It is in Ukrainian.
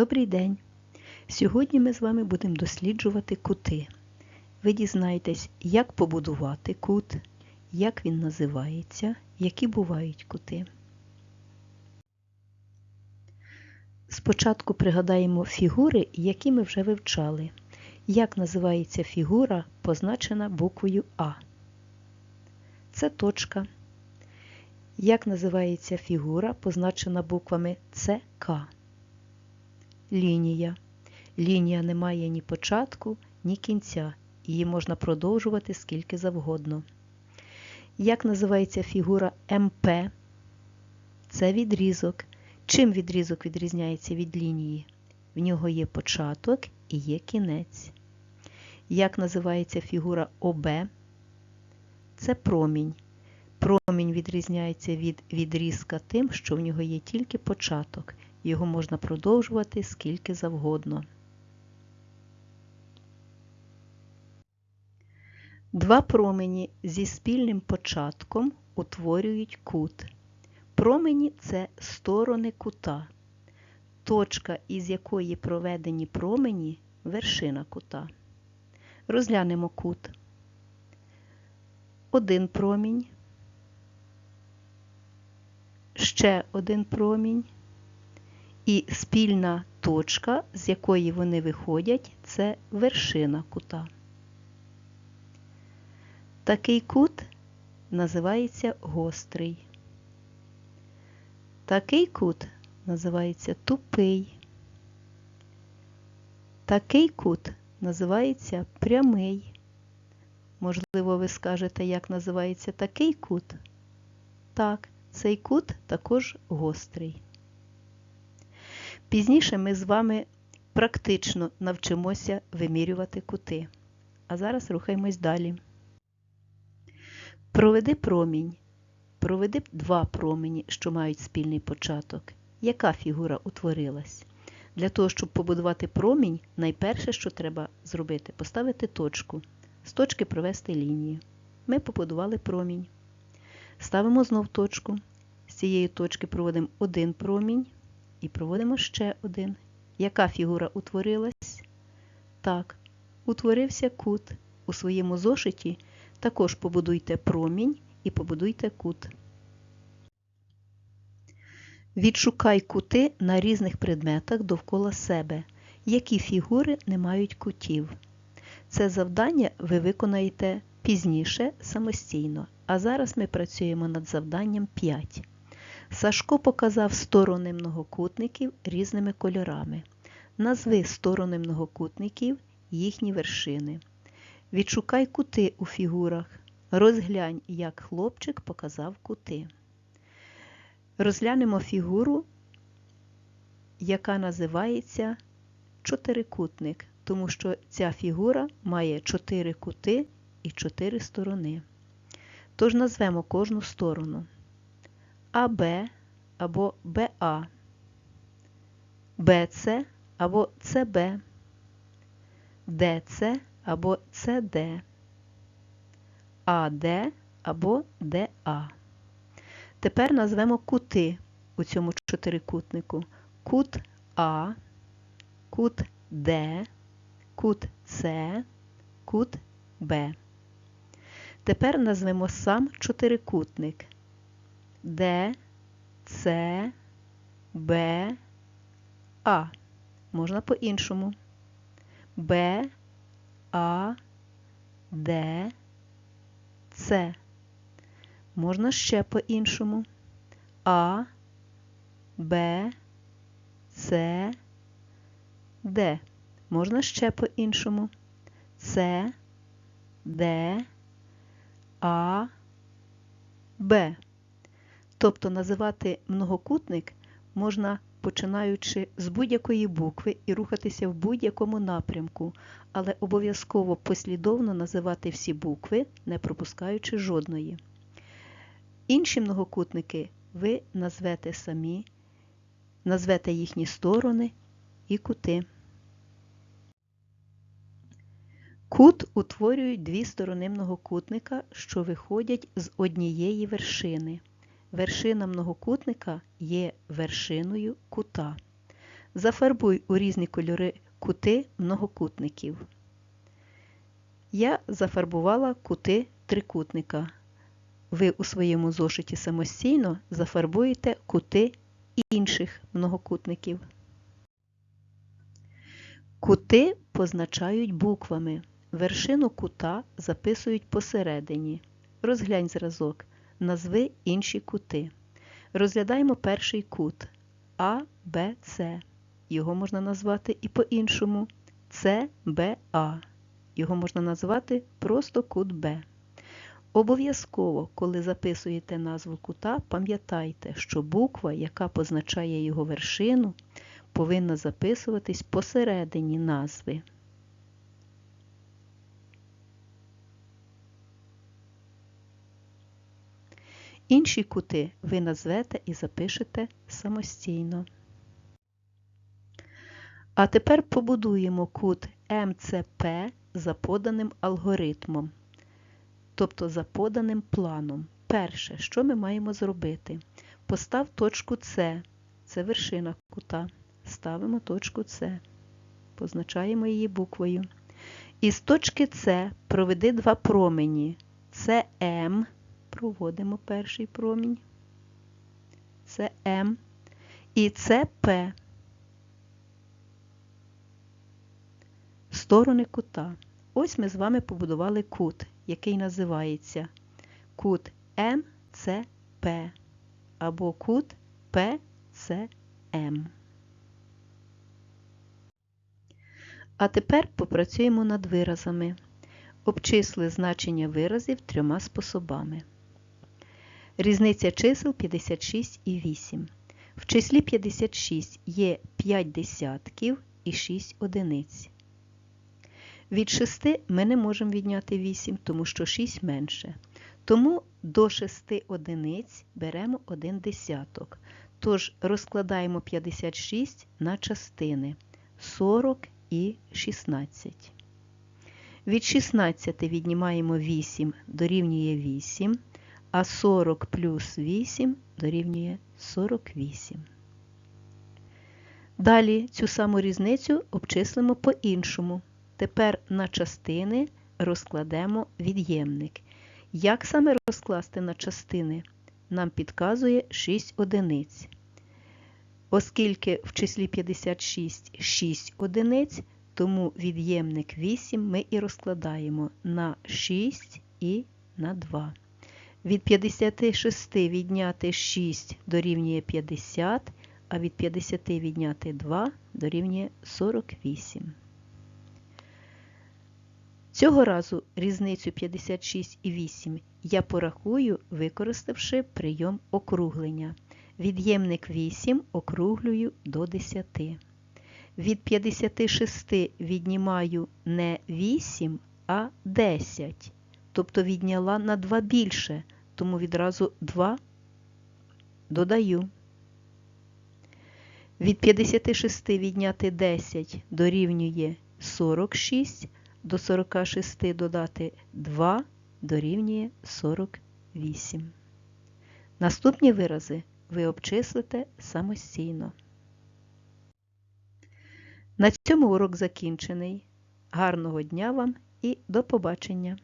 Добрий день! Сьогодні ми з вами будемо досліджувати кути. Ви дізнаєтесь, як побудувати кут, як він називається, які бувають кути. Спочатку пригадаємо фігури, які ми вже вивчали. Як називається фігура, позначена буквою А? Це точка. Як називається фігура, позначена буквами ЦК? Лінія. Лінія не має ні початку, ні кінця. Її можна продовжувати скільки завгодно. Як називається фігура МП? Це відрізок. Чим відрізок відрізняється від лінії? В нього є початок і є кінець. Як називається фігура ОБ? Це промінь. Промінь відрізняється від відрізка тим, що в нього є тільки початок. Його можна продовжувати скільки завгодно. Два промені зі спільним початком утворюють кут. Промені це сторони кута. Точка, із якої проведені промені вершина кута. Розглянемо кут. Один промінь, ще один промінь. І спільна точка, з якої вони виходять, це вершина кута. Такий кут називається гострий. Такий кут називається тупий. Такий кут називається прямий. Можливо, ви скажете, як називається такий кут? Так, цей кут також гострий. Пізніше ми з вами практично навчимося вимірювати кути. А зараз рухаємось далі. Проведи промінь. Проведи два промені, що мають спільний початок. Яка фігура утворилась? Для того, щоб побудувати промінь, найперше, що треба зробити, поставити точку. З точки провести лінію. Ми побудували промінь. Ставимо знов точку. З цієї точки проводимо один промінь. І проводимо ще один. Яка фігура утворилась? Так, утворився кут. У своєму зошиті також побудуйте промінь і побудуйте кут. Відшукай кути на різних предметах довкола себе, які фігури не мають кутів. Це завдання ви виконаєте пізніше самостійно, а зараз ми працюємо над завданням 5. Сашко показав сторони многокутників різними кольорами. Назви сторони многокутників, їхні вершини. Відшукай кути у фігурах. Розглянь, як хлопчик показав кути. Розглянемо фігуру, яка називається чотирикутник, тому що ця фігура має чотири кути і чотири сторони. Тож назвемо кожну сторону. АБ або БА, БЦ або ЦБ, ДЦ або ЦД, АД або ДА. Тепер назвемо кути у цьому чотирикутнику. Кут А, кут Д, кут С, кут Б. Тепер назвемо сам чотирикутник. Д, С, Б, А. Можна по-іншому. Б, А, Д, С. Можна ще по-іншому. А, Б, С, Д. Можна ще по-іншому. С, Д, А, Б. Тобто називати многокутник можна починаючи з будь-якої букви і рухатися в будь-якому напрямку, але обов'язково послідовно називати всі букви, не пропускаючи жодної. Інші многокутники ви назвете самі, назвете їхні сторони і кути. Кут утворюють дві сторони многокутника, що виходять з однієї вершини. Вершина многокутника є вершиною кута. Зафарбуй у різні кольори кути многокутників. Я зафарбувала кути трикутника. Ви у своєму зошиті самостійно зафарбуєте кути інших многокутників. Кути позначають буквами. Вершину кута записують посередині. Розглянь зразок. Назви інші кути. Розглядаємо перший кут А. Його можна назвати і по-іншому С. Його можна назвати просто кут Б. Обов'язково, коли записуєте назву кута, пам'ятайте, що буква, яка позначає його вершину, повинна записуватись посередині назви. Інші кути ви назвете і запишете самостійно. А тепер побудуємо кут МЦП за поданим алгоритмом, тобто за поданим планом. Перше, що ми маємо зробити? Постав точку С, це вершина кута. Ставимо точку С, позначаємо її буквою. Із точки С проведи два промені. Це М, проводимо перший промінь, це М, і це П. Сторони кута. Ось ми з вами побудували кут, який називається кут МЦП або кут ПЦМ. А тепер попрацюємо над виразами. Обчисли значення виразів трьома способами. Різниця чисел 56 і 8. В числі 56 є 5 десятків і 6 одиниць. Від 6 ми не можемо відняти 8, тому що 6 менше. Тому до 6 одиниць беремо 1 десяток. Тож розкладаємо 56 на частини 40 і 16. Від 16 віднімаємо 8 дорівнює 8, а 40 плюс 8 дорівнює 48. Далі цю саму різницю обчислимо по-іншому. Тепер на частини розкладемо від'ємник. Як саме розкласти на частини? Нам підказує 6 одиниць. Оскільки в числі 56 6 одиниць, тому від'ємник 8 ми і розкладаємо на 6 і на 2. Від 56 відняти 6 дорівнює 50, а від 50 відняти 2 дорівнює 48. Цього разу різницю 56 і 8 я порахую, використавши прийом округлення. Від'ємник 8 округлюю до 10. Від 56 віднімаю не 8, а 10. Тобто відняла на 2 більше, тому відразу 2 додаю. Від 56 відняти 10 дорівнює 46, до 46 додати 2 дорівнює 48. Наступні вирази ви обчислите самостійно. На цьому урок закінчений. Гарного дня вам і до побачення!